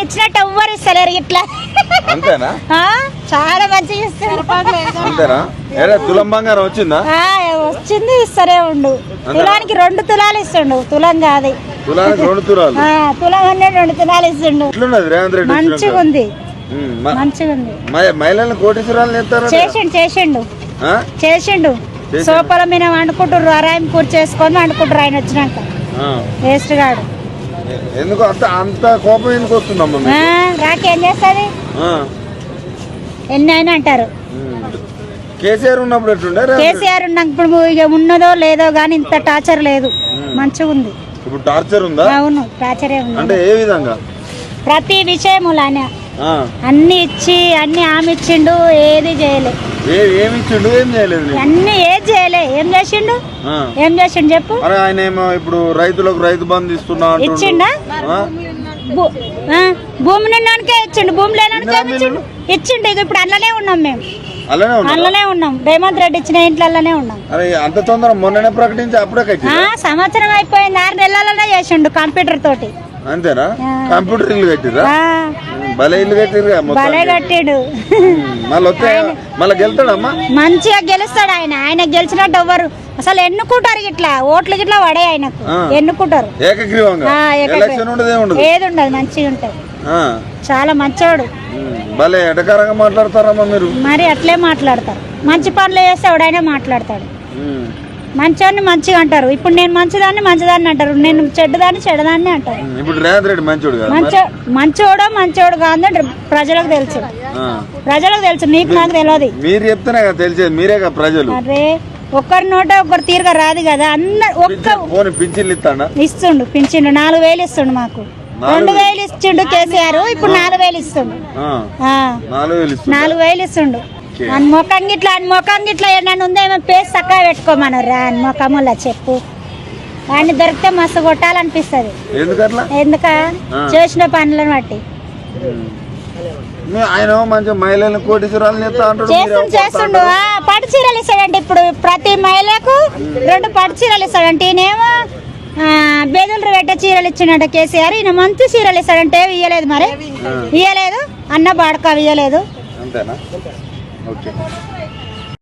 ఆయన ఇచ్చినట్టు ఎవ్వరు ఇస్తలేరు ఇట్లా. అంతేనా? చాలా మంచిగా ఇస్తారు అంతేనా? తులం బంగారం వచ్చిందా? వచ్చింది ఇస్తరే ఉండు. తులానికి రెండు తులాలు ఇస్తుండు. తులం కాదు. తులానికి రెండు తులాలు? తులం అనేది రెండు తులాలు ఇస్తుండు. మంచిగా? ఉంది మంచిగా ఉంది మహిళలను కోటీశ్వరాలు చేసిండు చేసిండు? చేసిండు. సోపల మీద వండుకుంటారు అరాయం కూర్చి చేసుకొని వండుకుంటారు ఆయన వచ్చినాక. వేస్ట్ గాడు. ఎందుకు అంత అంత కోపం ఎందుకు వస్తుందమ్మా రాకేం చేస్తుంది? ఆ. ఎన్ని అయినా అంటారు. కేసీఆర్ ఉన్నప్పుడు ఎట్లుండే? కేసీఆర్ ఉన్నప్పుడు ఇక ఉన్నదో లేదో కానీ ఇంత టార్చర్ లేదు. మంచిగా ఉంది. ఇప్పుడు టార్చర్ ఉందా? అవును టార్చరే ఉంది. అంటే ఏ విధంగా? ప్రతి విషయములానే. అన్ని ఇచ్చి అన్ని ఆమె ఇచ్చిండు ఏది చేయలే. ఏ ఏమి ఇచ్చిండు ఏం చేయలేదు? అన్ని ఏది చేయలే. ఏం చేసిండు? ఆ. ఏం చేసిండు చెప్పు? ఆయన ఏమో ఇప్పుడు రైతులకు రైతు బంధు ఇస్తున్నా. ఇచ్చిండా? భూమి నిన్నోనికే ఇచ్చిండు. భూమి లేనోనికే ఇచ్చిండు. ఇచ్చిండు ఇక ఇప్పుడు అందులోనే ఉన్నాం మేము. అలానే ఉన్నా. రేవంత్ రెడ్డి ఇచ్చిన ఇంట్లలోనే ఉన్నాం. అంత తొందర మొన్ననే ప్రకటించి అప్పుడే కట్టి ఆ సంవత్సరం అయిపోయింది. ఆరు నెలలనే చేసిండు కంప్యూటర్ తోటి. అంతేనా. కంప్యూటర్ ఇల్లు కట్టిరా భలే ఇల్లు కట్టిరుగా భలే కట్టిండు. మళ్ళీ వస్తే మళ్ళీ గెలుతాడమ్మా? మంచిగా గెలుస్తాడు ఆయన. ఆయన గెలిచినట్టు ఎవ్వరు. అసలు ఎన్నుకుంటారు ఇట్లా? ఓట్లు గిట్లా పడే ఆయనకు. ఆ. ఎన్నుకుంటారు? ఏకగ్రీవంగా? ఏది ఉండదు మంచిగా ఉంటది. ఆ. చాలా మంచోడు. ఉమ్. భలే ఎటకారంగా మాట్లాడతారమ్మా మీరు. మరి అట్లే మాట్లాడతారు. మంచి పనులు చేస్తే ఎవడైనా మాట్లాడతాడు. మంచోడిని మంచిగా అంటారు. ఇప్పుడు నేను మంచిదాన్ని మంచిదాన్ని అంటారు. నేను చెడ్డదాన్ని చెడ్డదాన్ని అంటారు. ఉమ్. ఇప్పుడు రేవంత్ రెడ్డి మంచోడు కదా? మంచో మంచోడో మంచోడు కాదని ప్రజలకు తెలుసు. ప్రజలకు తెలుసు. నీకు నాకు తెలియదు మీరు చెప్తేనే కదా తెలిసేది. మీరే కదా ప్రజలు. అరే ఒక్కరి నోట ఒకరి తీరుగా రాదు కదా. అందరు ఒక్క పింఛన్లు ఇస్తాడా? ఇస్తుండు పింఛండు నాలుగు వేలు ఇస్తుండు మాకు. రెండు వేలు. ఇచ్చిండు కేసీఆర్. ఇప్పుడు నాలుగు వేలు ఇస్తుండు? నాలుగు వేలు ఇస్తుండు. అని ముఖం గిట్లా అని ముఖం గిట్లా ఏమన్నా ఉందేమో పేస్ చక్కగా పెట్టుకోమనరా అని ముఖములా చెప్పు. వాడిని దొరికితే మస్తు కొట్టాలనిపిస్తుంది. ఎందుక. చేసిన పనులను బట్టి. ఆయన మంచి మహిళలను కోటీశ్వరాలు చేస్తుండు చేస్తుండు. పట్టు చీరలు ఇస్తాడంటే ఇప్పుడు ప్రతి మహిళకు రెండు పట్టు చీరలు ఇస్తాడంటే ఈయనేమో బెదులు పెట్టే చీరలు ఇచ్చినట్టు కేసీఆర్. ఈయన మంచి చీరలు ఇస్తాడంటే ఇయ్యలేదు మరి. ఇయ్యలేదు. అన్న బాడక ఇయ్యలేదు. అంతేనా? ஓகே